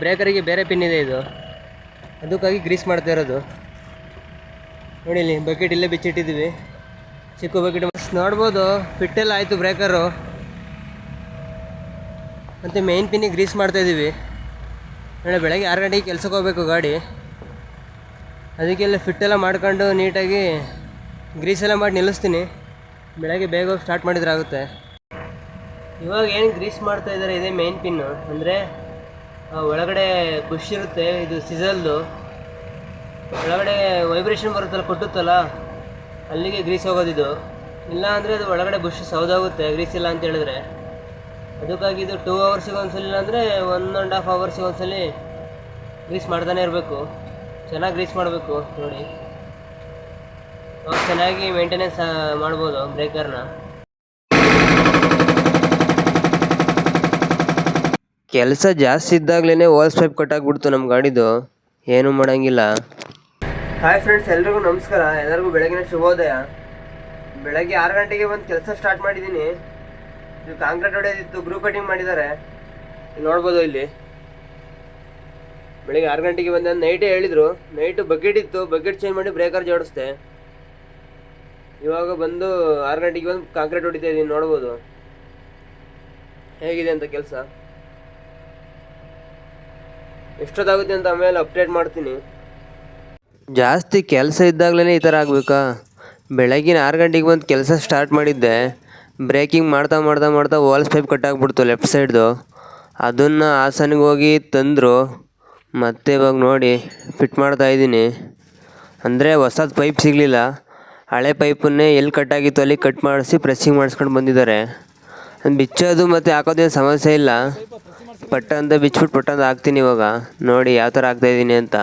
ಬ್ರೇಕರಿಗೆ ಬೇರೆ ಪಿನ್ ಇದೆ ಇದು. ಅದಕ್ಕಾಗಿ ಗ್ರೀಸ್ ಮಾಡ್ತಾ ಇರೋದು. ನೋಡಿ ಇಲ್ಲಿ ಬಕೆಟ್ ಇಲ್ಲೇ ಬಿಚ್ಚಿಟ್ಟಿದ್ದೀವಿ. ಚಿಕ್ಕ ಬಕೆಟ್ ನೋಡ್ಬೋದು. ಫಿಟ್ಟೆಲ್ಲ ಆಯಿತು ಬ್ರೇಕರು. ಮತ್ತು ಮೇಯ್ನ್ ಪಿನ್ನಿಗೆ ಗ್ರೀಸ್ ಮಾಡ್ತಾ ಇದ್ದೀವಿ. ನಾಳೆ ಬೆಳಗ್ಗೆ ಆರು ಗಂಟೆಗೆ ಕೆಲ್ಸಕ್ಕೆ ಹೋಗ್ಬೇಕು ಗಾಡಿ. ಅದಕ್ಕೆಲ್ಲ ಫಿಟ್ಟೆಲ್ಲ ಮಾಡ್ಕೊಂಡು ನೀಟಾಗಿ ಗ್ರೀಸ್ ಎಲ್ಲ ಮಾಡಿ ನಿಲ್ಲಿಸ್ತೀನಿ. ಬೆಳಗ್ಗೆ ಬೇಗ ಸ್ಟಾರ್ಟ್ ಮಾಡಿದ್ರೆ ಆಗುತ್ತೆ. ಇವಾಗ ಏನು ಗ್ರೀಸ್ ಮಾಡ್ತಾ ಇದ್ದಾರೆ ಇದೇ ಮೇನ್ ಪಿನ್ನು ಅಂದರೆ ಒಳಗಡೆ ಬುಷ್ ಇರುತ್ತೆ, ಇದು ಸಿಸಲ್ದು. ಒಳಗಡೆ ವೈಬ್ರೇಷನ್ ಬರುತ್ತಲ್ಲ, ಕೊಟ್ಟುತ್ತಲ್ಲ, ಅಲ್ಲಿಗೆ ಗ್ರೀಸ್ ಹೋಗೋದಿದು. ಇಲ್ಲ ಅಂದರೆ ಅದು ಒಳಗಡೆ ಬುಷ್ ಸೌದಾಗುತ್ತೆ ಗ್ರೀಸ್ ಇಲ್ಲ ಅಂತ ಹೇಳಿದ್ರೆ. ಅದಕ್ಕಾಗಿ ಇದು ಟೂ ಅವರ್ಸಿಗೆ ಒಂದ್ಸಲ ಅಂದರೆ ಒನ್ ಆ್ಯಂಡ್ ಹಾಫ್ ಅವರ್ಸಿಗೆ ಒಂದ್ಸಲಿ ಗ್ರೀಸ್ ಮಾಡ್ತಾನೆ ಇರಬೇಕು. ಚೆನ್ನಾಗಿ ಗ್ರೀಸ್ ಮಾಡಬೇಕು, ನೋಡಿ. ಚೆನ್ನಾಗಿ ಮೇಂಟೆನೆನ್ಸ್ ಮಾಡ್ಬೋದು ಬ್ರೇಕರ್ನ ಕೆಲಸ ಜಾಸ್ತಿ ಇದ್ದಾಗಲೇ ಪೈಪ್ ಕಟ್ಟಾಗ್ಬಿಡ್ತು ನಮ್ಮ ಗಾಡಿದು. ಏನೂ ಮಾಡೋಂಗಿಲ್ಲ. ಹಾಯ್ ಫ್ರೆಂಡ್ಸ್ ಎಲ್ರಿಗೂ ನಮಸ್ಕಾರ. ಎಲ್ಲರಿಗೂ ಬೆಳಗಿನ ಶುಭೋದಯ. ಬೆಳಗ್ಗೆ ಆರು ಗಂಟೆಗೆ ಬಂದು ಕೆಲಸ ಸ್ಟಾರ್ಟ್ ಮಾಡಿದ್ದೀನಿ ಇದು ಕಾಂಕ್ರೀಟ್ ಹೊಡೆಯೋದಿತ್ತು ಗ್ರೂಪ್ ಕಟಿಂಗ್ ಮಾಡಿದ್ದಾರೆ ನೋಡ್ಬೋದು ಇಲ್ಲಿ. ಬೆಳಿಗ್ಗೆ ಆರು ಗಂಟೆಗೆ ಬಂದೆ ನೈಟೇ ಹೇಳಿದರು. ನೈಟು ಬಕೆಟ್ ಇತ್ತು. ಬಕೆಟ್ ಚೇಂಜ್ ಮಾಡಿ ಬ್ರೇಕರ್ ಜೋಡಿಸ್ದೆ. ಇವಾಗ ಬಂದು ಆರು ಗಂಟೆಗೆ ಬಂದು ಕಾಂಕ್ರೀಟ್ ಹೊಡಿತಾ ಇದ್ದೀನಿ ನೋಡ್ಬೋದು. ಹೇಗಿದೆ ಅಂತ ಕೆಲಸ? ಎಷ್ಟೊತ್ತಾಗುತ್ತೆ ಅಂತ ಆಮೇಲೆ ಅಪ್ಡೇಟ್ ಮಾಡ್ತೀನಿ. ಜಾಸ್ತಿ ಕೆಲಸ ಇದ್ದಾಗಲೇ ಈ ಥರ ಆಗಬೇಕಾ? ಬೆಳಗಿನ ಆರು ಗಂಟೆಗೆ ಬಂದು ಕೆಲಸ ಸ್ಟಾರ್ಟ್ ಮಾಡಿದ್ದೆ. ಬ್ರೇಕಿಂಗ್ ಮಾಡ್ತಾ ಮಾಡ್ತಾ ಮಾಡ್ತಾ ವಾಲ್ಸ್ ಪೈಪ್ ಕಟ್ಟಾಗ್ಬಿಡ್ತು ಲೆಫ್ಟ್ ಸೈಡ್ದು ಅದನ್ನು ಹಾಸನಿಗೆ ಹೋಗಿ ತಂದರು. ಮತ್ತೆ ಇವಾಗ ನೋಡಿ ಫಿಟ್ ಮಾಡ್ತಾ ಇದ್ದೀನಿ. ಅಂದರೆ ಹೊಸದು ಪೈಪ್ ಸಿಗಲಿಲ್ಲ. ಹಳೆ ಪೈಪನ್ನೇ ಎಲ್ಲಿ ಕಟ್ಟಾಗಿತ್ತು ಅಲ್ಲಿ ಕಟ್ ಮಾಡಿಸಿ ಪ್ರೆಸ್ಸಿಂಗ್ ಮಾಡಿಸ್ಕೊಂಡು ಬಂದಿದ್ದಾರೆ. ಬಿಚ್ಚೋದು ಮತ್ತು ಹಾಕೋದೇನು ಸಮಸ್ಯೆ ಇಲ್ಲ. ಪಟ್ಟ ಅಂತ ಬಿಚ್ಬಿಟ್ಟು ಪಟ್ಟ ಹಾಕ್ತೀನಿ ಇವಾಗ. ನೋಡಿ ಯಾವ ಥರ ಹಾಕ್ತಾಯಿದ್ದೀನಿ ಅಂತ.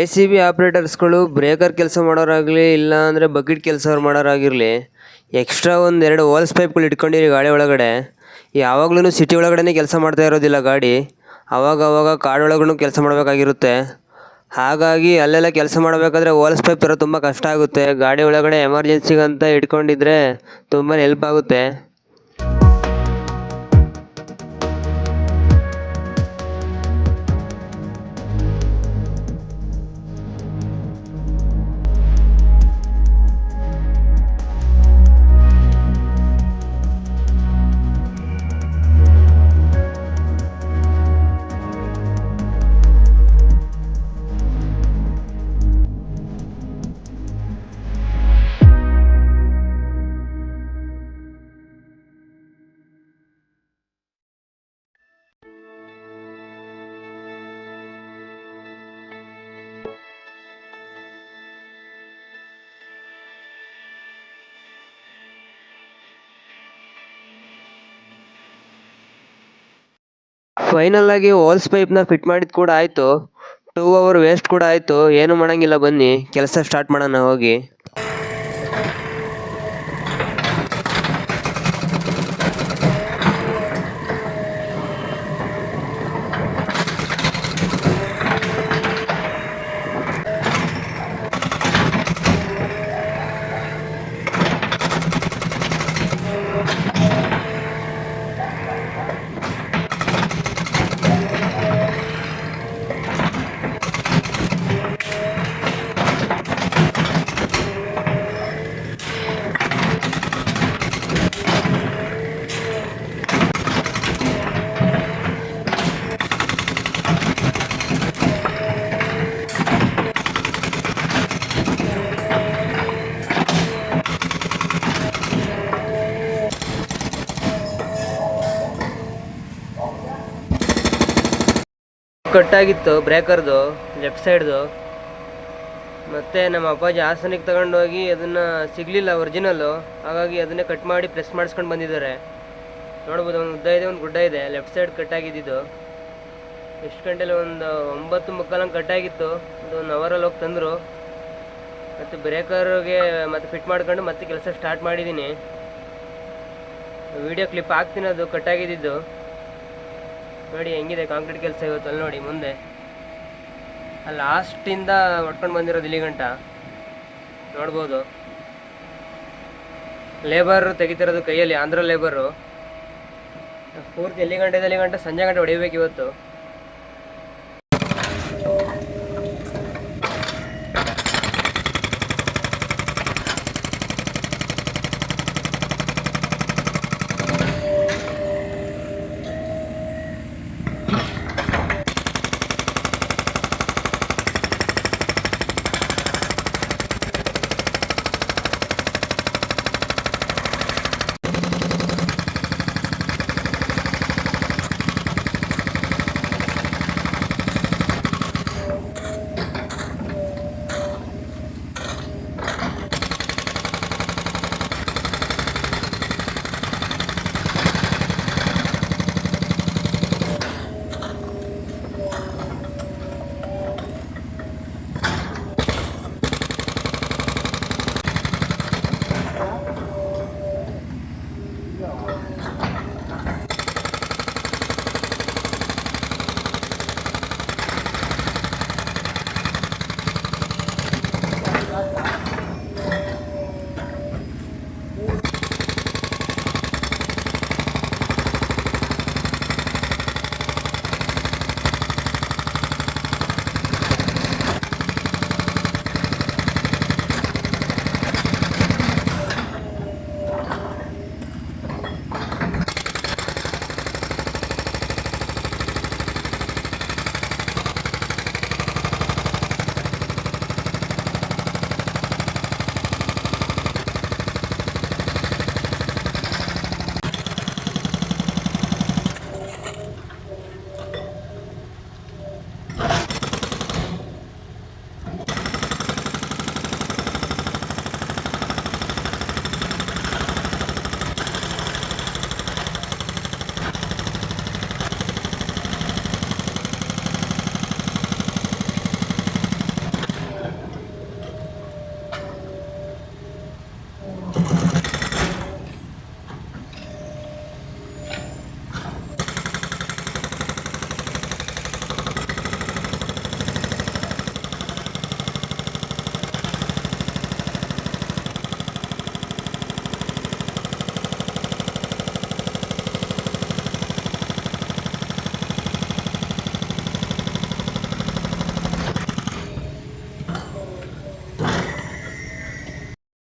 ಎ ಸಿ ಬಿ ಆಪ್ರೇಟರ್ಸ್ಗಳು ಬ್ರೇಕರ್ ಕೆಲಸ ಮಾಡೋರಾಗಲಿ ಇಲ್ಲ ಅಂದರೆ ಬಕೆಟ್ ಕೆಲಸ ಮಾಡೋರಾಗಿರಲಿ, ಎಕ್ಸ್ಟ್ರಾ ಒಂದು ಎರಡು ಹೋಲ್ಸ್ ಪೈಪ್ಗಳು ಇಟ್ಕೊಂಡಿರಿ ಗಾಡಿ ಒಳಗಡೆ. ಯಾವಾಗ್ಲೂ ಸಿಟಿ ಒಳಗಡೆ ಕೆಲಸ ಮಾಡ್ತಾ ಇರೋದಿಲ್ಲ ಗಾಡಿ. ಅವಾಗ ಅವಾಗ ಕಾಡೊಳಗೂ ಕೆಲಸ ಮಾಡಬೇಕಾಗಿರುತ್ತೆ. ಹಾಗಾಗಿ ಅಲ್ಲೆಲ್ಲ ಕೆಲಸ ಮಾಡಬೇಕಾದ್ರೆ ಹೋಲ್ಸ್ ಪೈಪ್ ಇರೋ ತುಂಬ ಕಷ್ಟ ಆಗುತ್ತೆ. ಗಾಡಿ ಒಳಗಡೆ ಎಮರ್ಜೆನ್ಸಿಗಂತ ಇಟ್ಕೊಂಡಿದ್ರೆ ತುಂಬಾ ಹೆಲ್ಪ್ ಆಗುತ್ತೆ. ಫೈನಲ್ ಆಗಿ ಹೋಲ್ಸ್ ಪೈಪ್ನ ಫಿಟ್ ಮಾಡಿದ ಕೂಡ ಆಯಿತು. ಟೂ ಅವರ್ ವೇಸ್ಟ್ ಕೂಡ ಆಯಿತು. ಏನು ಮಾಡೋಂಗಿಲ್ಲ ಬನ್ನಿ. ಕೆಲಸ ಸ್ಟಾರ್ಟ್ ಮಾಡೋಣ ಹೋಗಿ. ಕಟ್ಟಾಗಿತ್ತು, ಬ್ರೇಕರ್ದು ಲೆಫ್ಟ್ ಸೈಡ್ದು ಮತ್ತು ನಮ್ಮ ಅಪ್ಪಾಜಿ ಹಾಸನಿಗೆ ತಗೊಂಡೋಗಿ ಅದನ್ನು ಸಿಗಲಿಲ್ಲ ಒರಿಜಿನಲ್ಲು ಹಾಗಾಗಿ ಅದನ್ನೇ ಕಟ್ ಮಾಡಿ ಪ್ರೆಸ್ ಮಾಡಿಸ್ಕೊಂಡು ಬಂದಿದ್ದಾರೆ. ನೋಡ್ಬೋದು, ಒಂದು ಉದ್ದ ಇದೆ, ಒಂದು ಗುಡ್ಡ ಇದೆ ಲೆಫ್ಟ್ ಸೈಡ್ ಕಟ್ಟಾಗಿದ್ದು ಎಷ್ಟು ಗಂಟೆಲಿ ಒಂದು ಒಂಬತ್ತು ಮುಕ್ಕಾಲಂಗೆ ಕಟ್ಟಾಗಿತ್ತು ಅದು ಒಂದು ಅವರಲ್ಲಿ ಹೋಗಿ ತಂದರು. ಮತ್ತು ಬ್ರೇಕರ್ಗೆ ಮತ್ತೆ ಫಿಟ್ ಮಾಡ್ಕೊಂಡು ಮತ್ತೆ ಕೆಲಸ ಸ್ಟಾರ್ಟ್ ಮಾಡಿದ್ದೀನಿ ವಿಡಿಯೋ ಕ್ಲಿಪ್ ಹಾಕ್ತೀನಿ, ಅದು ಕಟ್ಟಾಗಿದ್ದು ನೋಡಿ, ಹೆಂಗಿದೆ ಕಾಂಕ್ರೀಟ್ ಕೆಲಸ ಇವತ್ತು ಅಲ್ಲಿ ನೋಡಿ, ಮುಂದೆ. ಅಲ್ಲಿ ಲಾಸ್ಟಿಂದ ಹೊಡ್ಕೊಂಡು ಬಂದಿರೋದು ಇಲ್ಲಿ ಗಂಟ. ನೋಡ್ಬೋದು. ಲೇಬರ್ ತೆಗಿತಿರೋದು ಕೈಯಲ್ಲಿ ಆಂಧ್ರ ಲೇಬರು ಪೂರ್ತಿ ಎಲ್ಲಿ ಗಂಟೆ ಗಂಟೆ, ಸಂಜೆ ಗಂಟೆ ಹೊಡಿಬೇಕು ಇವತ್ತು.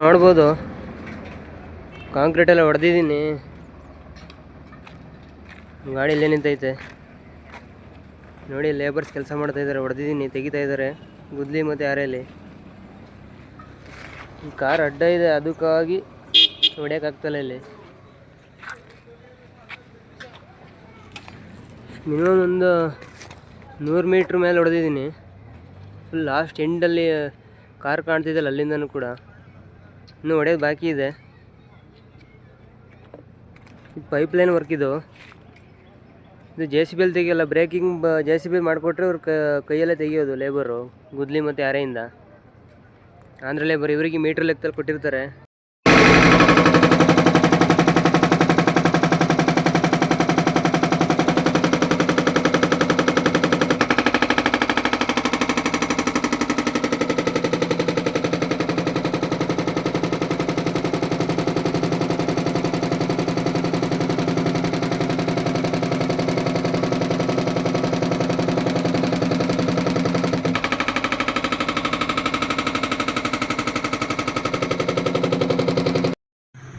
ನೋಡ್ಬೋದು ಕಾಂಕ್ರೀಟೆಲ್ಲ ಹೊಡೆದಿದ್ದೀನಿ. ಗಾಡಿ ಇಲ್ಲೇ ನಿಂತೈತೆ. ನೋಡಿ ಲೇಬರ್ಸ್ ಕೆಲಸ ಮಾಡ್ತಾ ಇದ್ದಾರೆ ಹೊಡೆದಿದ್ದೀನಿ, ತೆಗಿತಾ ಇದ್ದಾರೆ ಗುದ್ಲಿ ಮತ್ತು ಯಾರಲ್ಲಿ ಈ ಕಾರ್ ಅಡ್ಡ ಇದೆ, ಅದಕ್ಕಾಗಿ ಹೊಡ್ಯೋಕ್ಕಾಗ್ತಲ್ಲ ಇಲ್ಲಿ ಮಿನಿಮಮ್ ಒಂದು ನೂರು ಮೀಟ್ರ್ ಮೇಲೆ ಹೊಡೆದಿದ್ದೀನಿ. ಫುಲ್ ಲಾಸ್ಟ್ ಎಂಡಲ್ಲಿ ಕಾರ್ ಕಾಣ್ತಿದ್ದಲ್ಲ, ಅಲ್ಲಿಂದನೂ ಕೂಡ. ಇನ್ನೂ ಹೊಡೆಯೋದು ಬಾಕಿ ಇದೆ. ಪೈಪ್ ಲೈನ್ ವರ್ಕ್ ಇದು. ಇದು ಜೆ ಸಿ ಬಿಲ್ ತೆಗಿಯೋಲ್ಲ ಬ್ರೇಕಿಂಗ್ ಬ ಜೆ ಸಿ ಬಿ ಮಾಡಿಕೊಟ್ರೆ ಅವ್ರು ಕೈಯಲ್ಲೇ ತೆಗಿಯೋದು ಲೇಬರು ಗುದ್ಲಿ ಮತ್ತು ಯಾರೆಯಿಂದ ಆಂಧ್ರ ಲೇಬರ್ ಇವರಿಗೆ ಮೀಟ್ರ್ ಲೆಕ್ಕದಲ್ಲಿ ಕೊಟ್ಟಿರ್ತಾರೆ.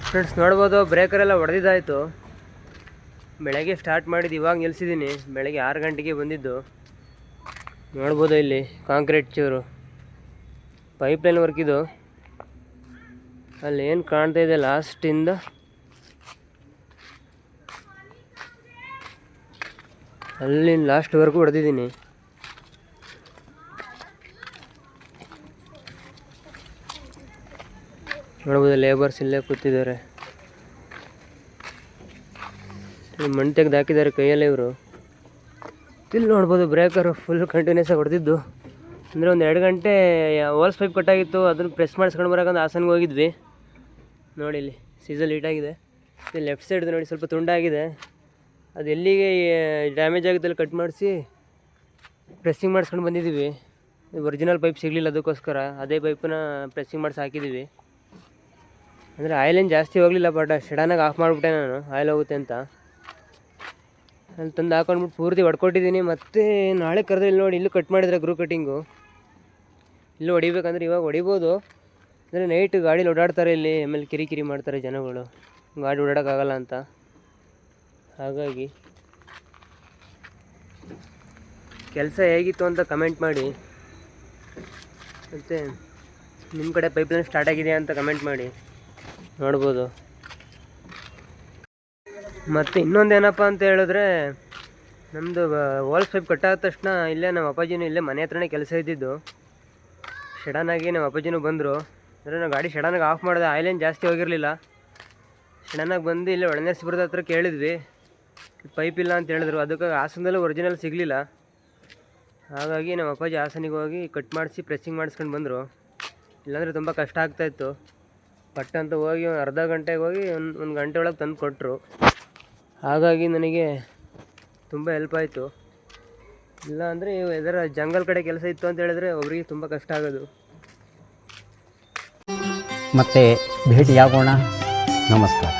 ಫ್ರೆಂಡ್ಸ್ ನೋಡ್ಬೋದು ಬ್ರೇಕರೆಲ್ಲ ಹೊಡೆದಿದ್ದಾಯಿತು ಬೆಳಗ್ಗೆ ಸ್ಟಾರ್ಟ್ ಮಾಡಿದ್ದು ಇವಾಗ ನಿಲ್ಲಿಸಿದ್ದೀನಿ ಬೆಳಗ್ಗೆ ಆರು ಗಂಟೆಗೆ ಬಂದಿದ್ದು. ನೋಡ್ಬೋದು ಇಲ್ಲಿ ಕಾಂಕ್ರೀಟ್ ಚೂರು. ಪೈಪ್ ಲೈನ್ ವರ್ಕ್ ಇದು. ಅಲ್ಲಿ ಏನು ಕಾಣ್ತಾ ಇದೆ ಲಾಸ್ಟಿಂದ ಅಲ್ಲಿ ಲಾಸ್ಟ್ವರೆಗೂ ಹೊಡೆದಿದ್ದೀನಿ ನೋಡ್ಬೋದು ಲೇಬರ್ಸ್ ಇಲ್ಲೇ ಕೂತಿದ್ದಾರೆ. ಮಣ್ಣು ತೆಗೆದು ಹಾಕಿದ್ದಾರೆ ಕೈಯಲ್ಲಿ ಇವರು. ಇಲ್ಲಿ ನೋಡ್ಬೋದು ಬ್ರೇಕರು ಫುಲ್ ಕಂಟಿನ್ಯೂಸ್ ಆಗಿ ಹೊಡೆದಿದ್ದು. ಅಂದರೆ ಒಂದು ಎರಡು ಗಂಟೆ ಹೋಲ್ಸ್ ಪೈಪ್ ಕಟ್ಟಾಗಿತ್ತು ಅದನ್ನು ಪ್ರೆಸ್ ಮಾಡಿಸ್ಕೊಂಡು ಬರೋಕಂತ ಹಾಸನ್ಗೆ ಹೋಗಿದ್ವಿ. ನೋಡಿ ಇಲ್ಲಿ ಸೀಸಲ್ ಹೀಟಾಗಿದೆ ಇಲ್ಲಿ ಲೆಫ್ಟ್ ಸೈಡ್ ನೋಡಿ, ಸ್ವಲ್ಪ ತುಂಡಾಗಿದೆ ಅದು ಎಲ್ಲಿಗೆ ಡ್ಯಾಮೇಜ್ ಆಗಿದ್ದಲ್ಲಿ ಕಟ್ ಮಾಡಿಸಿ ಪ್ರೆಸ್ಸಿಂಗ್ ಮಾಡಿಸ್ಕೊಂಡು ಬಂದಿದ್ದೀವಿ. ಒರಿಜಿನಲ್ ಪೈಪ್ ಸಿಗಲಿಲ್ಲ ಅದಕ್ಕೋಸ್ಕರ, ಅದೇ ಪೈಪನ್ನ ಪ್ರೆಸ್ಸಿಂಗ್ ಮಾಡಿಸಿ ಹಾಕಿದ್ದೀವಿ. ಅಂದರೆ ಆಯಿಲೇನು ಜಾಸ್ತಿ ಹೋಗಲಿಲ್ಲ ಬಟ್ ಸಡನ್ನಾಗಿ ಆಫ್ ಮಾಡಿಬಿಟ್ಟೆ ನಾನು. ಆಯಿಲ್ ಹೋಗುತ್ತೆ ಅಂತ. ಅಲ್ಲಿ ತಂದು ಹಾಕೊಂಡ್ಬಿಟ್ಟು ಪೂರ್ತಿ ಹೊಡ್ಕೊಟ್ಟಿದ್ದೀನಿ ಮತ್ತೆ ನಾಳೆ ಕರೆದ್ರೆ ಇಲ್ಲಿ ನೋಡಿ, ಇಲ್ಲೂ ಕಟ್ ಮಾಡಿದ್ರೆ ಗ್ರೂ ಕಟ್ಟಿಂಗು ಇಲ್ಲೂ ಹೊಡಿಬೇಕಂದ್ರೆ ಇವಾಗ ಹೊಡಿಬೋದು. ಅಂದರೆ ನೈಟ್ ಗಾಡಿಲಿ ಓಡಾಡ್ತಾರೆ ಇಲ್ಲಿ, ಆಮೇಲೆ ಕಿರಿಕಿರಿ ಮಾಡ್ತಾರೆ ಜನಗಳು. ಗಾಡಿ ಓಡಾಡೋಕ್ಕಾಗಲ್ಲ ಅಂತ. ಹಾಗಾಗಿ. ಕೆಲಸ ಹೇಗಿತ್ತು ಅಂತ ಕಮೆಂಟ್ ಮಾಡಿ. ಮತ್ತು ನಿಮ್ಮ ಕಡೆ ಪೈಪ್ಲೈನ್ ಸ್ಟಾರ್ಟ್ ಆಗಿದೆಯಾ ಅಂತ ಕಮೆಂಟ್ ಮಾಡಿ. ನೋಡ್ಬೋದು. ಮತ್ತು ಇನ್ನೊಂದು ಏನಪ್ಪ ಅಂತ ಹೇಳಿದ್ರೆ ನಮ್ಮದು ವಾಲ್ಸ್ ಪೈಪ್ ಕಟ್ಟಾದ ತಕ್ಷಣ ಇಲ್ಲೇ ನಮ್ಮ ಅಪ್ಪಾಜಿನೂ ಇಲ್ಲೇ ಮನೆ ಹತ್ರನೇ ಕೆಲಸ ಇದ್ದಿದ್ದು. ಶಡನ್ನಾಗಿ ನಮ್ಮ ಅಪ್ಪಾಜಿನೂ ಬಂದರು. ಅಂದರೆ ನಾವು ಗಾಡಿ ಸಡನ್ನಾಗಿ ಆಫ್ ಮಾಡಿದೆ ಆಯಿಲೇನು ಜಾಸ್ತಿ ಹೋಗಿರಲಿಲ್ಲ. ಶಡನ್ನಾಗಿ ಬಂದು ಇಲ್ಲೇ ಒಳನೇಸ್ಬುರದ ಹತ್ರ ಕೇಳಿದ್ವಿ. ಪೈಪ್ ಇಲ್ಲ ಅಂತ ಹೇಳಿದ್ರು. ಅದಕ್ಕೆ ಹಾಸನದಲ್ಲೂ ಒರಿಜಿನಲ್ ಸಿಗಲಿಲ್ಲ. ಹಾಗಾಗಿ ನಮ್ಮ ಅಪ್ಪಾಜಿ ಹಾಸನಿಗೆ ಹೋಗಿ ಕಟ್ ಮಾಡಿಸಿ ಪ್ರೆಸ್ಸಿಂಗ್ ಮಾಡಿಸ್ಕೊಂಡು ಬಂದರು. ಇಲ್ಲಾಂದರೆ ತುಂಬ ಕಷ್ಟ ಆಗ್ತಾಯಿತ್ತು ಪಟ್ ಅಂತ ಹೋಗಿ ಒಂದು ಅರ್ಧ ಗಂಟೆಗೆ ಹೋಗಿ ಒಂದು ಒಂದು ಗಂಟೆ ಒಳಗೆ ತಂದು ಕೊಟ್ಟರು. ಹಾಗಾಗಿ ನನಗೆ ತುಂಬ ಹೆಲ್ಪ್ ಆಯಿತು. ಇಲ್ಲ ಅಂದರೆ ಇದರ ಜಂಗಲ್ ಕಡೆ ಕೆಲಸ ಇತ್ತು ಅಂತ ಹೇಳಿದ್ರೆ ಒಬ್ರಿಗೆ ತುಂಬ ಕಷ್ಟ ಆಗೋದು. ಮತ್ತೆ ಭೇಟಿಯಾಗೋಣ. ನಮಸ್ಕಾರ.